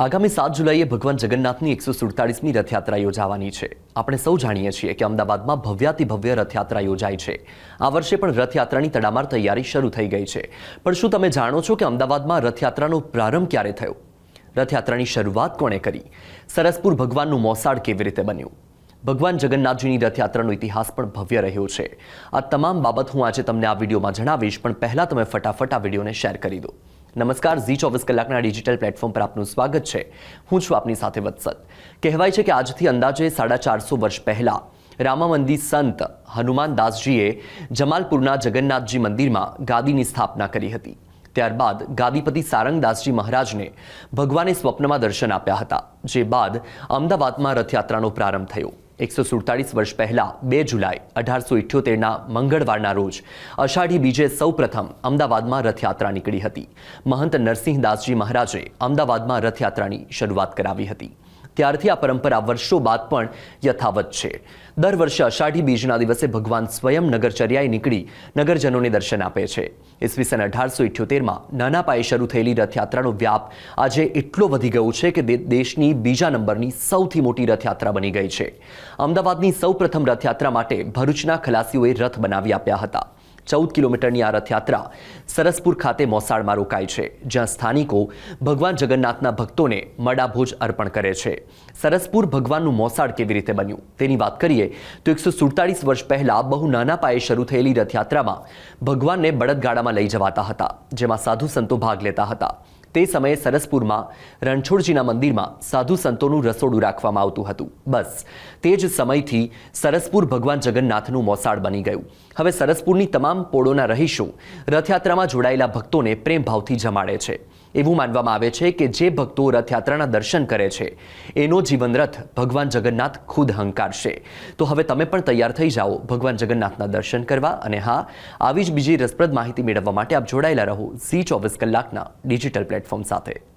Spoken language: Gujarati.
આગામી સાત જુલાઈએ ભગવાન જગન્નાથની એકસો સુડતાળીસમી રથયાત્રા યોજાવાની છે. આપણે સૌ જાણીએ છીએ કે અમદાવાદમાં ભવ્યાતિ ભવ્ય રથયાત્રા યોજાય છે. આ વર્ષે પણ રથયાત્રાની તડામાર તૈયારી શરૂ થઈ ગઈ છે. પણ શું તમે જાણો છો કે અમદાવાદમાં રથયાત્રાનો પ્રારંભ ક્યારે થયો? રથયાત્રાની શરૂઆત કોણે કરી? સરસપુર ભગવાનનું મોસાળ કેવી રીતે બન્યું? ભગવાન જગન્નાથજીની રથયાત્રાનો ઇતિહાસ પણ ભવ્ય રહ્યો છે. આ તમામ બાબત હું આજે તમને આ વિડીયોમાં જણાવીશ, પણ પહેલાં તમે ફટાફટ આ વિડીયોને શેર કરી દો. નમસ્કાર, ઝી ચોવીસ કલાકના ડિજિટલ પ્લેટફોર્મ પર આપનું સ્વાગત છે. હું છું આપની સાથે વત્સલ. કહેવાય છે કે આજથી અંદાજે સાડા ચારસો વર્ષ પહેલાં રામામંદી સંત હનુમાનદાસજીએ જમાલપુરના જગન્નાથજી મંદિરમાં ગાદીની સ્થાપના કરી હતી. ત્યારબાદ ગાદીપતિ સારંગદાસજી મહારાજને ભગવાને સ્વપ્નમાં દર્શન આપ્યા હતા, જે બાદ અમદાવાદમાં રથયાત્રાનો પ્રારંભ થયો. એકસો સુડતાલીસ વર્ષ પહેલાં બે જુલાઈ અઢારસો ઇઠ્યોતેરના મંગળવારના રોજ અષાઢી બીજે સૌપ્રથમ અમદાવાદમાં રથયાત્રા નીકળી હતી. મહંત નરસિંહદાસજી મહારાજે અમદાવાદમાં રથયાત્રાની શરૂઆત કરાવી હતી. ત્યારથી આ પરંપરા વર્ષો બાદ પણ યથાવત છે. દર વર્ષે અષાઢી બીજના દિવસે ભગવાન સ્વયં નગરચર્યાએ નીકળી નગરજનોને દર્શન આપે છે. ઈસવીસન અઢારસો ઇઠ્યોતેરમાં નાના પાયે શરૂ થયેલી રથયાત્રાનો વ્યાપ આજે એટલો વધી ગયો છે કે દેશની બીજા નંબરની સૌથી મોટી રથયાત્રા બની ગઈ છે. અમદાવાદની સૌપ્રથમ રથયાત્રા માટે ભરૂચના ખલાસીઓએ રથ બનાવી આપ્યા હતા. ચૌદ કિલોમીટરની આ રથયાત્રા સરસપુર ખાતે મોસાળમાં રોકાય છે, જ્યાં સ્થાનિકો ભગવાન જગન્નાથના ભક્તોને મડાભોજ અર્પણ કરે છે. સરસપુર ભગવાનનું મોસાળ કેવી રીતે બન્યું? તેની વાત કરીએ તો એકસો સુડતાલીસ વર્ષ પહેલાં બહુ નાના પાયે શરૂ થયેલી રથયાત્રામાં ભગવાનને બળદગાડામાં લઈ જવાતા હતા, જેમાં સાધુ સંતો ભાગ લેતા હતા. તે સમયે સરસપુરમાં, રણછોડજીના મંદિરમાં સાધુ સંતોનું રસોડું રાખવામાં આવતું હતું. બસ, તે જ સમયથી સરસપુર ભગવાન જગન્નાથનું મોસાળ બની ગયું. હવે સરસપુરની તમામ પોળોના રહીશો રથયાત્રામાં જોડાયેલા ભક્તોને પ્રેમભાવથી જમાડે છે. એવું માનવામાં આવે છે કે જે ભક્તો રથયાત્રાના દર્શન કરે છે, એનો જીવન રથ ભગવાન જગન્નાથ ખુદ હંકારશે. તો હવે તમે પણ તૈયાર થઈ જાઓ ભગવાન જગન્નાથના દર્શન કરવા અને હા, આવી જ બીજી રસપ્રદ માહિતી મેળવવા માટે આપ જોડાયેલા રહો ઝી ચોવીસ કલાકના ડિજિટલ પ્લેટફોર્મ સાથે.